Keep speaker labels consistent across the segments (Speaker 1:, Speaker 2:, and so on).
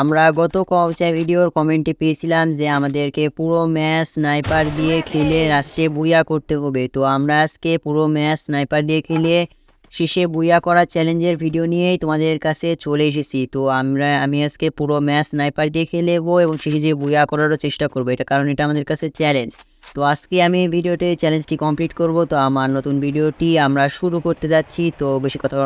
Speaker 1: আমরা গত কবচা ভিডিওর কমেন্টে পেয়েছিলাম যে আমাদেরকে পুরো ম্যাচ স্নাইপার দিয়ে খেলে লাস্টে বুইয়া করতে হবে। তো আমরা আজকে পুরো ম্যাচ স্নাইপার দিয়ে খেলে শেষে বুইয়া করা চ্যালেঞ্জের ভিডিও নিয়েই তোমাদের কাছে চলে এসেছি। তো আমরা, আমি আজকে পুরো ম্যাচ স্নাইপার দিয়ে খেলেবো এবং শেষে যে বুইয়া করারও চেষ্টা করব, এটা কারণ এটা আমাদের কাছে চ্যালেঞ্জ। তো আজকে আমি ভিডিওতে চ্যালেঞ্জটি কমপ্লিট করব। তো আমার নতুন ভিডিওটি আমরা শুরু করতে যাচ্ছি। তো বেশি কথা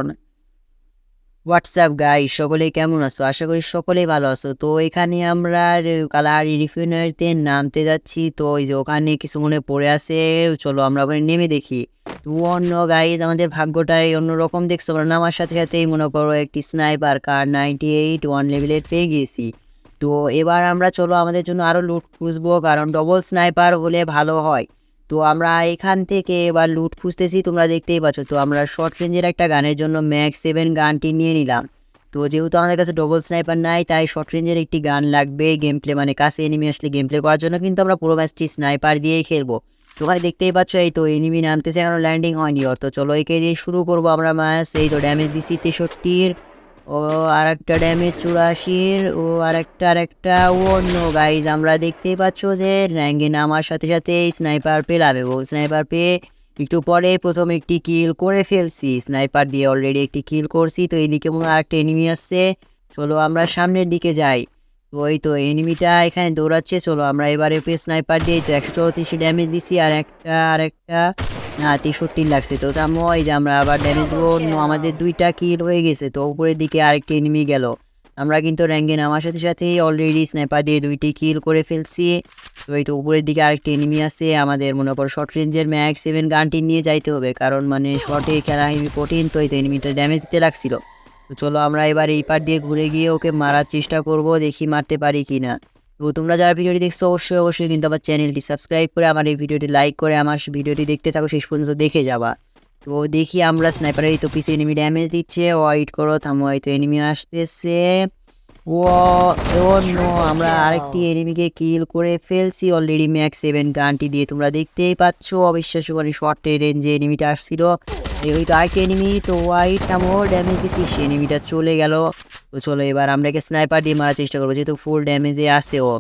Speaker 1: হোয়াটসঅ্যাপ গাই সকলে কেমন আছো? আশা করি সকলেই ভালো আছো। তো এখানে আমরা কালার রিফিনারিতে নামতে যাচ্ছি। তো ওই যে ওখানে কিছু মনে পড়ে আছে, চলো আমরা ওখানে নেমে দেখি। তো অন্য গাইজ আমাদের ভাগ্যটাই অন্যরকম দেখছ। আমরা নামার সাথে সাথেই মনে করো একটি sniper Kar ninety eight one লেভেলের পেয়ে গিয়েছি তো এবার আমরা চলো আমাদের জন্য আরও লুট খুঁজবো, কারণ ডবল স্নাইপার হলে ভালো হয়। তো আমরা এখান থেকে এবার লুট খুঁজতেছি, তোমরা দেখতেই পাচ্ছ। তো আমরা শর্ট রেঞ্জের একটা গানের জন্য ম্যাক্স সেভেন গানটি নিয়ে নিলাম। তো যেহেতু আমাদের কাছে ডবল স্নাইপার নাই, তাই শর্ট রেঞ্জের একটি গান লাগবে গেম প্লে মানে কাছে এনিমি আসলে গেম প্লে করার জন্য, কিন্তু আমরা পুরো ম্যাচটি স্নাইপার দিয়েই খেলব। তো ওখানে দেখতেই পাচ্ছ, এই তো এনিমি নামতেছে, এখনও ল্যান্ডিং হয়নি। অর্থ চলো একে দিয়ে শুরু করব আমরা ম্যাচ এই তো ড্যামেজ দিছি তেষট্টির। ও আর একটা ড্যামেজ চুরাশির, ও আর একটা আর একটা অন্য। গাইজ আমরা দেখতেই পাচ্ছ যে র্যাঙ্গে নামার সাথে সাথে স্নাইপার পেলাম ও স্নাইপার পেয়ে একটু পরে প্রথম একটি কিল করে ফেলছি। স্নাইপার দিয়ে অলরেডি একটি কিল করছি। তো এইদিকে মনে হয় আরেকটা এনিমি আসছে। চলো আমরা সামনের দিকে যাই। ওই তো এনিমিটা এখানে দৌড়াচ্ছে। চলো আমরা এবারে স্নাইপার দিয়ে তো একশো চৌত্রিশ ড্যামেজ দিছি। আর একটা আর একটা তেষট্টি লাগছে। তো তামো এই যে আমরা আবার ড্যামেজ অন্য আমাদের দুইটা কিল হয়ে গেছে। তো উপরের দিকে আরেকটি এনিমি গেল। আমরা কিন্তু র্যাঙ্গে নামার সাথে সাথে অলরেডি স্নাইপার দিয়ে দুইটি কিল করে ফেলছি। তো এই তো উপরের দিকে আরেকটি এনিমি আছে। আমাদের মনে করো শর্ট রেঞ্জের ম্যাক্স সেভেন গানটি নিয়ে যাইতে হবে। কারণ মানে শর্টে খেলা হেভি কঠিন, তো এই তো এনিমিটা ড্যামেজ দিতে লাগছিল। তো চলো আমরা এবার এই পার দিয়ে ঘুরে গিয়ে ওকে মারার চেষ্টা করব, দেখি মারতে পারি কি না তো তোমরা যারা ভিডিওটি দেখছ অবশ্যই অবশ্যই কিন্তু আমার চ্যানেলটি সাবস্ক্রাইব করে আমার এই ভিডিওটি লাইক করে আমার ভিডিওটি দেখতে থাকো শেষ পর্যন্ত দেখে যাবা। তো দেখি আমরা স্নাইপারের তো পিসে এনিমি ড্যামেজ দিচ্ছে। ওয়াইট করো থামো এই তো এনিমি আসতেছে। ও ও নো আমরা আরেকটি এনিমিকে কিল করে ফেলছি। অলরেডি ম্যাক্স সেভেন গানটি দিয়ে তোমরা দেখতেই পাচ্ছ। অবিশ্বাস্য করে শর্ট রেঞ্জে এনিমিটা আসছিল। এই ওই তো আরেকটি এনিমি তো হোয়াইট থামো ড্যামেজ দিচ্ছি। সে এনিমিটা চলে গেল। তো চলো এবার আমরা একে স্নাইপার দিয়ে মারার চেষ্টা করব, যেহেতু ফুল ড্যামেজে আসে ও।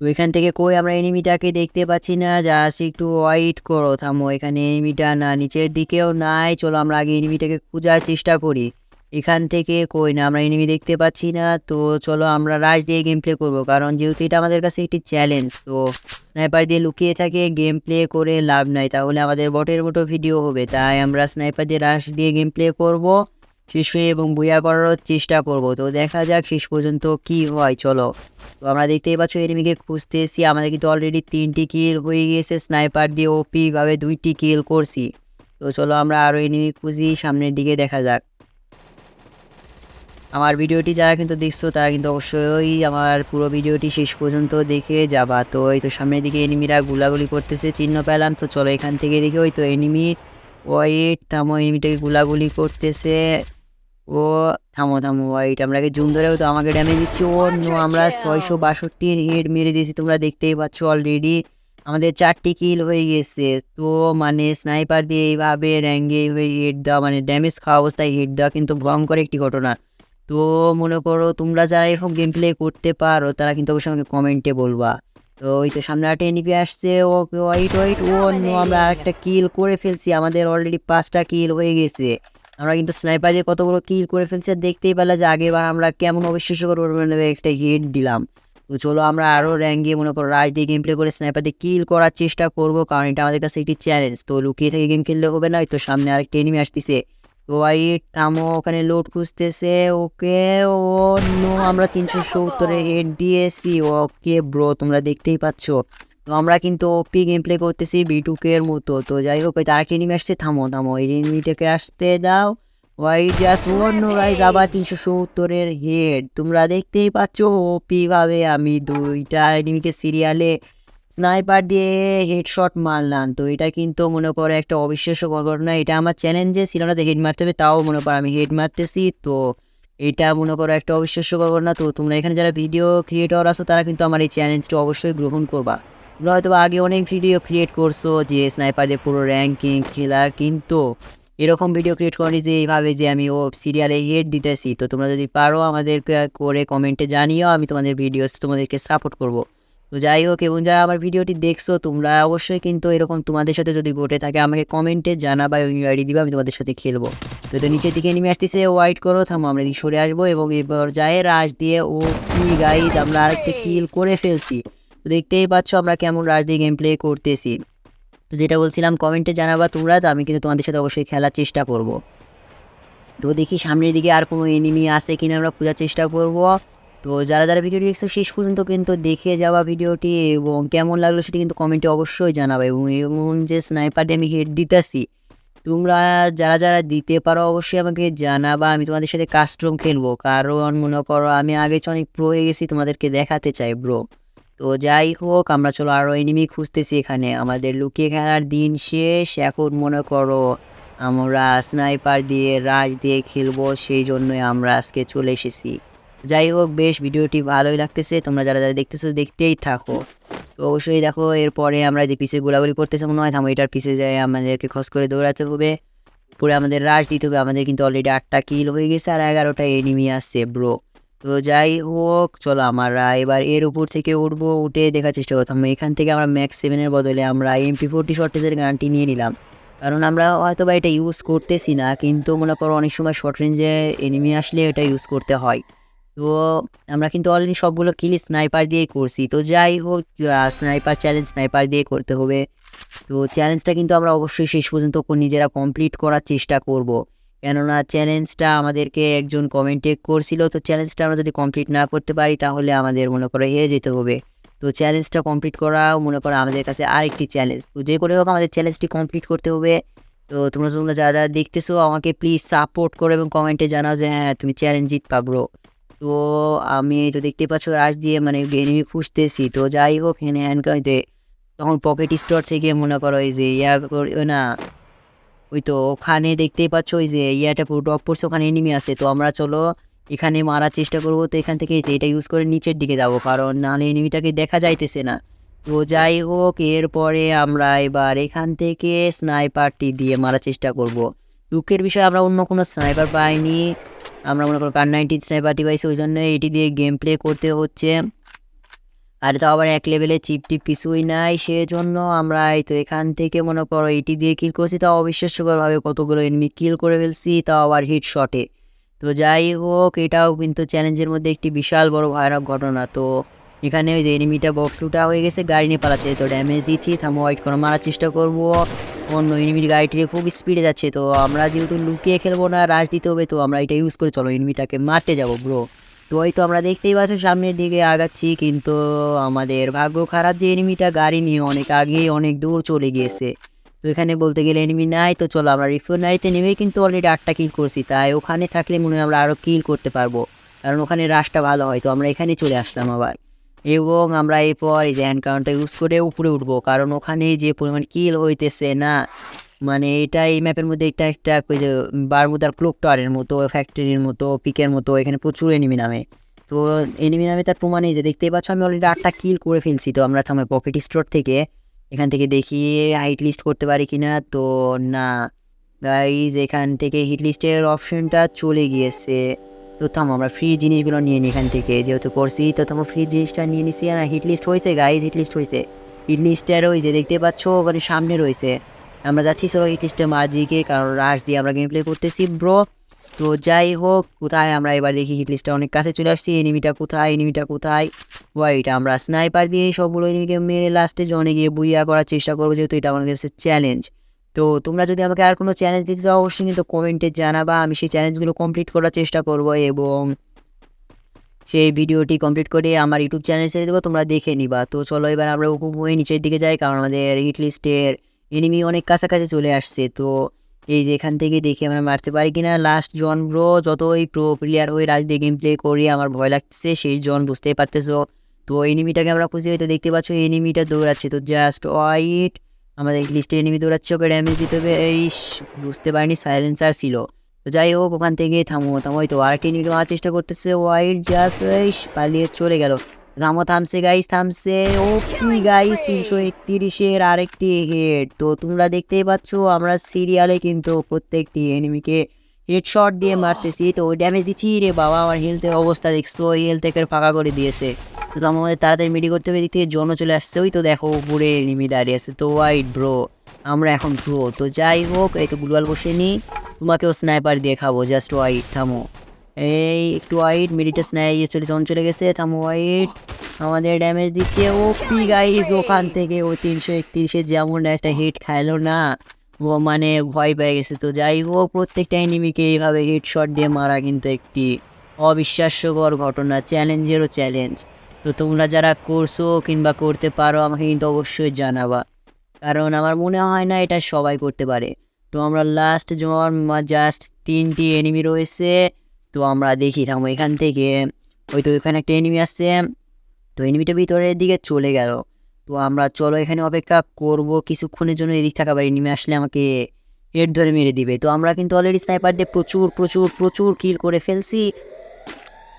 Speaker 1: তো এখান থেকে কই আমরা এনিমিটাকে দেখতে পাচ্ছি না? জাস্ট একটু ওয়াইট করো, থামো, এখানে এনিমিটা না, নিচের দিকেও নাই। চলো আমরা আগে এনিমিটাকে খোঁজার চেষ্টা করি। এখান থেকে কই না, আমরা এনিমি দেখতে পাচ্ছি না। তো চলো আমরা রাশ দিয়ে গেম প্লে করব, কারণ যেহেতু এটা আমাদের কাছে একটি চ্যালেঞ্জ তো স্নাইপার দিয়ে লুকিয়ে থাকে গেম প্লে করে লাভ নাই। তাহলে আমাদের বটের মতো ভিডিও হবে, তাই আমরা স্নাইপার দিয়ে রাশ দিয়ে গেম প্লে করব। হয়ে এবং বইয়া করারও চেষ্টা করব। তো দেখা যাক শেষ পর্যন্ত কি হয়, চলো। তো আমরা দেখতেই পাচ্ছ, এনিমিকে খুঁজতে এসি আমাদের কিন্তু অলরেডি তিনটি কিল হয়ে গিয়েছে। স্নাইপার দিয়ে ওপিভাবে দুইটি কিল করছি। তো চলো আমরা আরও এনিমি খুঁজি, সামনের দিকে দেখা যাক। আমার ভিডিওটি যারা কিন্তু দেখছ, তারা কিন্তু অবশ্যই আমার পুরো ভিডিওটি শেষ পর্যন্ত দেখে যাবা। তো এই তো সামনের দিকে এনিমিরা গুলাগুলি করতেছে, চিহ্ন পেলাম। তো চলো এখান থেকে দেখে, ওই তো এনিমি ওয়াইট থামো এনিমিটাকে গুলাগুলি করতেছে। ও থামো থামো ওয়াইট আমরা জুম ধরেও তো আমাকে ড্যামেজ দিচ্ছি। ও নো আমরা ছয়শো বাষট্টি হেড মেরে দিয়েছি তোমরা দেখতেই পাচ্ছ অলরেডি আমাদের চারটি কিল হয়ে গেছে। তো মানে স্নাইপার দিয়ে এইভাবে র্যাঙ্গে হয়ে হেড দেওয়া মানে ড্যামেজ খাওয়া অবস্থায় হেড দেওয়া কিন্তু ভয়ঙ্কর একটি ঘটনা। তো মনে করো তোমরা যারা এরকম গেম প্লে করতে পারো তারা কিন্তু অবশ্যই আমাকে কমেন্টে বলবা। তো ওই তো সামনে একটা এনিপি আসছে oh wait wait oh no আমরা আরেকটা কিল করে ফেলছি। আমাদের অলরেডি পাঁচটা কিল হয়ে গেছে। আমরা কিন্তু স্নাইপার দিয়ে কতগুলো কিল করে ফেলছে দেখতেই পেলা যে আগেরবার আমরা কেমন অবিশ্বাস্য করে একটা হিট দিলাম। তো চলো আমরা আরও র্যাঙ্গে মনে করো রাজ দিয়ে গেম প্লে করে স্নাইপার দিয়ে কিল করার চেষ্টা করব, কারণ এটা আমাদের কাছে একটি চ্যালেঞ্জ তো লুকিয়ে থেকে গেম খেললে হবে না তো সামনে আরেকটা এনিমি আসতেছে। তো ওয়াইট থামো, ওখানে লোড খুঁজতেছে, ওকে, ও নো আমরা তিনশো সত্তরে হেড দিয়েছি। ওকে ব্রো তোমরা দেখতেই পাচ্ছ। তো আমরা কিন্তু ওপি গেম প্লে করতেছি বিটুকে এর মতো। তো যাই হোক তার একটা এনিমি আসছে, থামো থামো। এই এনিমিটাকে আসতে দাও। ওয়াইট জাস্ট অন্য গাইজ আবার তিনশো সত্তরের হেড তোমরা দেখতেই পাচ্ছ ওপি ভাবে আমি দুইটা এনিমিকে সিরিয়ালে স্নাইপার দিয়ে হেডশট মারলাম। তো এটা কিন্তু মনে করো একটা অবিশ্বাস্য ঘটনা। এটা আমার চ্যালেঞ্জে ছিল না যে হেড মারতে হবে, তাও মনে করো আমি হেড মারতেছি। তো এটা মনে করো একটা অবিশ্বাস্য ঘটনা। তো তোমরা এখানে যারা ভিডিও ক্রিয়েটর আছো, তারা কিন্তু আমার এই চ্যালেঞ্জটা অবশ্যই গ্রহণ করবা। তোমরা হয়তো আগে অনেক ভিডিও ক্রিয়েট করছ যে স্নাইপার দিয়ে পুরো র্যাঙ্কিং খেলা কিন্তু এরকম ভিডিও ক্রিয়েট করি যে এইভাবে যে আমি ও সিরিয়ালে হেড দিতেছি। তো তোমরা যদি পারো আমাদেরকে করে কমেন্টে জানিও, আমি তোমাদের ভিডিওস তোমাদেরকে সাপোর্ট করব। তো যাই হোক, এবং যারা আমার ভিডিওটি দেখছ, তোমরা অবশ্যই কিন্তু এরকম তোমাদের সাথে যদি ঘটে থাকে, আমাকে কমেন্টে জানাবা এবং আইডি দিবা, আমি তোমাদের সাথে খেলব। তো তো নিচের দিকে নেমে আসতেছে ওয়াইট করো, থামো, আমরা এদিকে সরে আসব, এবং এবার যায় রাশ দিয়ে ও কি গাইজ আমরা আরেকটা কিল করে ফেলছি। তো দেখতেই পাচ্ছ আমরা কেমন রাশ দিয়ে গেম প্লে করতেছি। তো যেটা বলছিলাম কমেন্টে জানাবা তোমরা, তো আমি কিন্তু তোমাদের সাথে অবশ্যই খেলার চেষ্টা করব। তো দেখি সামনের দিকে আর কোনো এনিমি আছে কিনা আমরা খোঁজার চেষ্টা করব। তো যারা যারা ভিডিওটি দেখছ, শেষ পর্যন্ত কিন্তু দেখে যাওয়া ভিডিওটি এবং কেমন লাগল সেটি কিন্তু কমেন্টে অবশ্যই জানাবে এবং এমন যে স্নাইপার দিয়ে আমি হেড দিতেছি, তোমরা যারা যারা দিতে পারো অবশ্যই আমাকে জানাবা, আমি তোমাদের সাথে কাস্টম খেলব। কারণ মনে করো, আমি আগে অনেক প্রো হয়ে গেছি, তোমাদেরকে দেখাতে চাই ব্রো তো যাই হোক, আমরা চলো আরও এনিমি খুঁজতেছি এখানে। আমাদের লুকিয়ে খেলার দিন শেষ। এখন মনে করো আমরা স্নাইপার দিয়ে রাজ দিয়ে খেলব, সেই জন্যই আমরা আজকে চলে এসেছি। যাই হোক, বেশ, ভিডিওটি ভালোই লাগতেছে। তোমরা যারা যারা দেখতেছো, দেখতেই থাকো। তো অবশ্যই দেখো, এরপরে আমরা যে পিসে গোলাগুলি করতেছে, মনে হয় থামো, এটার পিসে যায় আমাদেরকে খস করে দৌড়াতে হবে। পুরো আমাদের রাশ দিতে হবে। আমাদের কিন্তু অলরেডি আটটা কিল হয়ে গেছে, আর এগারোটা এনিমি আসছে ব্রো তো যাই হোক, চলো আমরা এবার এর উপর থেকে উঠবো, উঠে দেখার চেষ্টা করতাম এখান থেকে আমরা ম্যাক্স সেভেনের বদলে আমরা এমপি ফোরটি শর্টেজের গানটি নিয়ে নিলাম। কারণ আমরা হয়তো বা এটা ইউজ করতেছি না, কিন্তু মনে করো অনেক সময় শর্ট রেঞ্জে এনিমি আসলে এটা ইউজ করতে হয়। তো আমরা কিন্তু অলরেডি সবগুলো কিল স্নাইপার দিয়েই করছি। তো যাই হোক স্নাইপার চ্যালেঞ্জ স্নাইপার দিয়ে করতে হবে। তো চ্যালেঞ্জটা কিন্তু আমরা অবশ্যই শেষ পর্যন্ত নিজেরা কমপ্লিট করার চেষ্টা করব। কেননা চ্যালেঞ্জটা আমাদেরকে একজন কমেন্টে করছিল, তো চ্যালেঞ্জটা আমরা যদি কমপ্লিট না করতে পারি, তাহলে আমাদের মনে করো হেরে যেতে হবে। তো চ্যালেঞ্জটা কমপ্লিট করাও মনে করো আমাদের কাছে আরেকটি চ্যালেঞ্জ তো যে করে হোক আমাদের চ্যালেঞ্জটি কমপ্লিট করতে হবে। তো তোমরা তোমরা যারা যারা দেখতেছো, আমাকে প্লিজ সাপোর্ট করো এবং কমেন্টে জানাও যে হ্যাঁ তুমি চ্যালেঞ্জ জিত পাবো তো আমি তো দেখতে পাচ্ছ রাশ দিয়ে মানে এনিমি খুঁজতেছি। তো যাই হোক হ্যান্ড হ্যান্ডকাইতে তখন পকেট স্টোর থেকে মনে করো এই যে ইয়া না ওই তো ওখানে দেখতেই পাচ্ছ ওই যে ইয়াটা পুরো ড্রপ পড়ছে ওখানে এনিমি আছে। তো আমরা চলো, এখানে মারার চেষ্টা করব। তো এখান থেকে এটা ইউজ করে নিচের দিকে যাব, কারণ নাহলে এনিমিটাকে দেখা যাইতেছে না। তো যাই হোক, এরপরে আমরা এবার এখান থেকে স্নাইপারটি দিয়ে মারার চেষ্টা করব। দুঃখের বিষয়ে, আমরা অন্য কোনো স্নাইপার পাইনি। আমরা মনে করো কার নাইনটিন স্নাইপারটি পাইছি ওই জন্য এটি দিয়ে গেম প্লে করতে হচ্ছে। আর তো আবার এক লেভেলে চিপ টিপ কিছুই নাই, সেজন্য আমরা এই তো এখান থেকে মনে করো এটি দিয়ে কিল করছি, তাও অবিশ্বাস্যকরভাবে কতগুলো এনমি কিল করে ফেলছি, তাও আবার হিট শটে তো যাই হোক, এটাও কিন্তু চ্যালেঞ্জের মধ্যে একটি বিশাল বড় ভয়ানক ঘটনা। তো এখানে ওই যে এনিমিটা বক্স উঠা হয়ে গেছে, গাড়ি নিয়ে পালাচ্ছে, তো ড্যামেজ দিচ্ছি, থামো হোয়াইট করে মারার চেষ্টা করব। অন্য এনিমির গাড়িটি খুব স্পিডে যাচ্ছে, তো আমরা যেহেতু লুকিয়ে খেলব না রাশ দিতে হবে, তো আমরা এটা ইউজ করে চলো এনিমিটাকে মারতে যাব ব্রো তো ওই তো আমরা দেখতেই পাচ্ছ, সামনের দিকে আগাচ্ছি, কিন্তু আমাদের ভাগ্য খারাপ যে এনিমিটা গাড়ি নিয়ে অনেক আগেই অনেক দূর চলে গিয়েছে। তো এখানে বলতে গেলে এনিমি নাই, তো চলো আমরা রিফাইনারিতে নেমে কিন্তু অলরেডি আটটা কিল করছি, তাই ওখানে থাকলে মনে হয় আমরা আরও কিল করতে পারব, কারণ ওখানে রাশটা ভালো হয়, তো আমরা এখানে চলে আসলাম আবার। এবং আমরা এরপর এই যে হ্যান্ড কাউন্টার ইউজ করে উপরে উঠবো, কারণ ওখানে যে পরিমাণ কিল হইতেছে না মানে এটা এই ম্যাপের মধ্যে এটা একটা ওই যে বারমুদার ক্লোক টাওয়ারের মতো ফ্যাক্টরির মতো, পিকের মতো, এখানে প্রচুর এনিমি নামে। তো এনিমি নামে তার প্রমাণ এই যে দেখতেই পাচ্ছ, আমি অলরেডি আটটা কিল করে ফেলছি। তো আমরা থামে পকেট স্টোর থেকে, এখান থেকে দেখি হাইট লিস্ট করতে পারি কি না তো না গাইজ এখান থেকে হিট লিস্টের অপশনটা চলে গিয়েছে। তো থামো, আমরা ফ্রি জিনিসগুলো নিয়ে নিই এখান থেকে, যেহেতু করছি, তো থামো ফ্রি জিনিসটা নিয়ে নিছি। হিট লিস্ট হয়েছে গাইজ হিট লিস্ট হয়েছে। হিট লিস্টের ওই যে দেখতে পাচ্ছ, ওখানে সামনে রয়েছে। আমরা যাচ্ছি হিট লিস্টের মার দিকে কারণ রাশ দিয়ে আমরা গেম প্লে করতেছি ব্রো তো যাই হোক, কোথায় আমরা এবার দেখি হিট লিস্টটা অনেক কাছে চলে আসছি এনিমিটা কোথায় এনিমিটা কোথায়? হোয়াইট আমরা স্নাইপার দিয়ে সবগুলো এনিমিকে মেরে লাস্টে জনে গিয়ে বুইয়া করার চেষ্টা করব, যেহেতু এটা আমার কাছে চ্যালেঞ্জ তো তোমরা যদি আমাকে আর কোনো চ্যালেঞ্জ দিতে চাও, অবশ্যই কিন্তু কমেন্টে জানাবা, আমি সেই চ্যালেঞ্জগুলো কমপ্লিট করার চেষ্টা করব এবং সেই ভিডিওটি কমপ্লিট করে আমার ইউটিউব চ্যানেল ছেড়ে দেবো, তোমরা দেখে নিবা। তো চলো এবার আমরা হয়ে নিচের দিকে যাই, কারণ আমাদের হিট লিস্টের এনিমি অনেক কাছাকাছি চলে আসছে। তো এই যে এখান থেকে দেখি আমরা মারতে পারি কিনা লাস্ট জন ব্রো যতই প্রো প্লেয়ার ওই রাজ দিয়ে গেম প্লে করি, আমার ভয় লাগছে, সেই জন বুঝতেই পারতেছো। তো এনিমিটাকে আমরা খুঁজে হয়তো দেখতে পাচ্ছ এনিমিটা দৌড়াচ্ছে। তো জাস্ট ওয়াইট আমাদের লিস্টে এনিমি দৌড়াচ্ছে, ওকে ড্যামেজ দিতে হবে। এই বুঝতে পারিনি সাইলেন্সার ছিল। তো যাই হোক, ওখান থেকে থামো থামো। তো আরেকটি এনিমিকে মারার চেষ্টা করতেছে ওয়াইট জাস্ট এই পালিয়ে চলে গেল। থামো থামছে গাইস থামছে কি গাইস তিনশো একত্রিশের আরেকটি হেড তো তোমরা দেখতেই পাচ্ছ, আমরা সিরিয়ালে কিন্তু প্রত্যেকটি এনিমিকে হেডশট দিয়ে মারতেছি। তো ড্যামেজ দিচ্ছি, রে বাবা, আমার হেলথের অবস্থা দেখছ হেলথ একের ফাঁকা করে দিয়েছে। তো আমাদের তাড়াতাড়ি মিডি করতে হবে দিক থেকে চলে আসছে। ওই তো দেখো, উপরে এনিমি দাঁড়িয়ে আছে। তো ওয়াইট ব্রো আমরা এখন ব্রো তো যাই হোক, এই তো গুলওয়াল বসে নিই, তোমাকেও স্নাইপার দিয়ে খাব জাস্ট ওয়াইট থামো। এই, একটু ওয়াইট মিডিটা স্নাই ইয়ে চলে জন চলে গেছে থামো ওয়াইট আমাদের ড্যামেজ দিচ্ছে ও পি গাইজ ওখান থেকে ও তিনশো একত্রিশে যেমন একটা হিট খাইলো না। ও মানে ভয় পেয়ে গেছে তো, যাই হোক, প্রত্যেকটা এনিমিকে এইভাবে হিট শট দিয়ে মারা কিন্তু একটি অবিশ্বাস্যকর ঘটনা চ্যালেঞ্জেরও চ্যালেঞ্জ তো তোমরা যারা করছ কিংবা করতে পারো, আমাকে কিন্তু অবশ্যই জানাবা। কারণ আমার মনে হয় না এটা সবাই করতে পারে। তো আমরা লাস্ট যেমন জাস্ট তিনটি এনিমি রয়েছে। তো আমরা দেখি, থামো, এখান থেকে। ওই তো এখানে একটা এনিমি আসছে। তো এনিমিটা ভিতরের দিকে চলে গেল। তো আমরা চলো এখানে অপেক্ষা করব। কিছুক্ষণের জন্য এদিক থাকা পারি এনিমি আসলে আমাকে হেড ধরে মেরে দিবে। তো আমরা কিন্তু অলরেডি স্নাইপার দিয়ে প্রচুর প্রচুর প্রচুর কিল করে ফেলছি।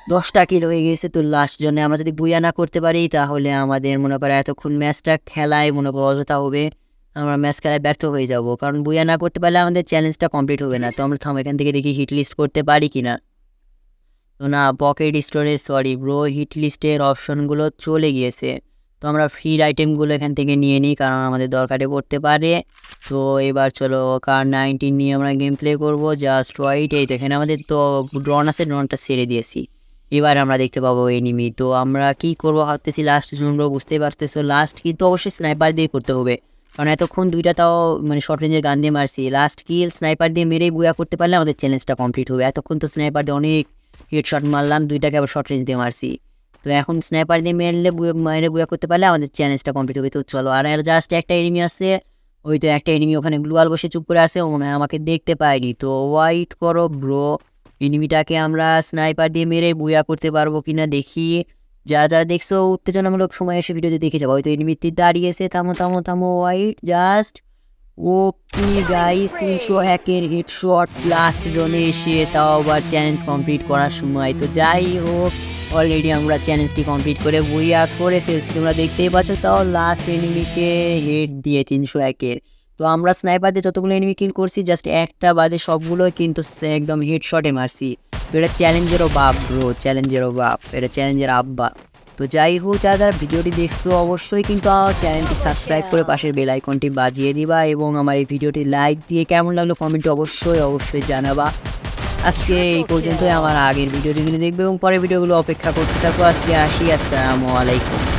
Speaker 1: দশটা কিল হয়ে গেছে। তো লাস্ট জন্য আমরা যদি বুয়া না করতে পারি, তাহলে আমাদের মনে করো এতক্ষণ ম্যাচটা খেলায় মনে করো অযথা হবে। আমরা ম্যাচ খেলায় ব্যর্থ হয়ে যাব। কারণ বুয়া না করতে পারলে আমাদের চ্যালেঞ্জটা কমপ্লিট হবে না। তো আমরা থাম, এখান থেকে দেখি হিট লিস্ট করতে পারি কি না তো না pocket storage sorry bro hit লিস্টের অপশনগুলো চলে গিয়েছে। তো আমরা ফ্রি আইটেমগুলো এখান থেকে নিয়ে নিই, কারণ আমাদের দরকারে পড়তে পারে। তো এবার চলো কার নাইনটিন নিয়ে আমরা গেম প্লে করব। জাস্ট ওয়াইট এই এখানে আমাদের তো ড্রন আছে ড্রনটা ছেড়ে দিয়েছি। এবার আমরা দেখতে পাবো এনিমি তো আমরা কি করব ভাবতেছি লাস্ট জন্য বুঝতেই পারতেছো। লাস্ট কিন্তু অবশ্যই স্নাইপার দিয়ে করতে হবে। কারণ এতক্ষণ দুইটা তাও মানে শর্ট রেঞ্জের গান দিয়ে মারছি। লাস্ট কিল স্নাইপার দিয়ে মেরেই বুয়া করতে পারলে আমাদের চ্যালেঞ্জটা কমপ্লিট হবে। এতক্ষণ তো স্নাইপার দিয়ে অনেক হেড শট মারলাম দুইটাকে আবার শর্ট রেঞ্জ দিয়ে মারছি। তো এখন স্নাইপার দিয়ে মেরলে মেরে বুয়া করতে পারলে আমাদের চ্যালেঞ্জটা কমপ্লিট হবে। তো চলো, আর জাস্ট একটা এনিমি আছে, ওই তো একটা এনিমি ওখানে গ্লুয়াল বসে চুপ করে আছে মনে আমাকে দেখতে পায়নি। তো ওয়াইট করো ব্রো এনিমিটাকে আমরা স্নাইপার দিয়ে মেরে বুয়া করতে পারব কিনা দেখি। যারা যারা দেখছ, উত্তেজনামূলক সময় এসে ভিডিওতে দেখে যাব। হয়তো এনিমিটি দাঁড়িয়েছে, থামো থামো থামো white just O P guys তিনশো একের হিট শট লাস্ট জোনে এসে তাও আবার চ্যালেঞ্জ কমপ্লিট করার সময়। তো যাই হোক অলরেডি আমরা চ্যালেঞ্জটি কমপ্লিট করে বুইয়া করে ফেলছি। তোমরা দেখতেই পাচ্ছ তাও লাস্ট এনিমিকে হেড দিয়ে তিনশো একের তো আমরা স্নাইপার দিয়ে যতগুলো এনিমি কিল করছি জাস্ট একটা বাদে সবগুলো কিন্তু একদম হেড শটে মারছি। তো এটা চ্যালেঞ্জেরও বাপ ব্রো চ্যালেঞ্জেরও বাপ এটা চ্যালেঞ্জের আব্বা। তো যাই হোক যারা যারা ভিডিওটি দেখছ অবশ্যই কিন্তু আমার চ্যানেলটি সাবস্ক্রাইব করে পাশের বেল আইকনটি বাজিয়ে দিবা এবং আমার এই ভিডিওটি লাইক দিয়ে কেমন লাগল কমেন্টে অবশ্যই অবশ্যই জানাবা। আজকে এই পর্যন্তই, আমার আগের ভিডিওটি দেখবে এবং পরের ভিডিওগুলো অপেক্ষা করতে থাকো। আজকে আসি, আসসালামু আলাইকুম।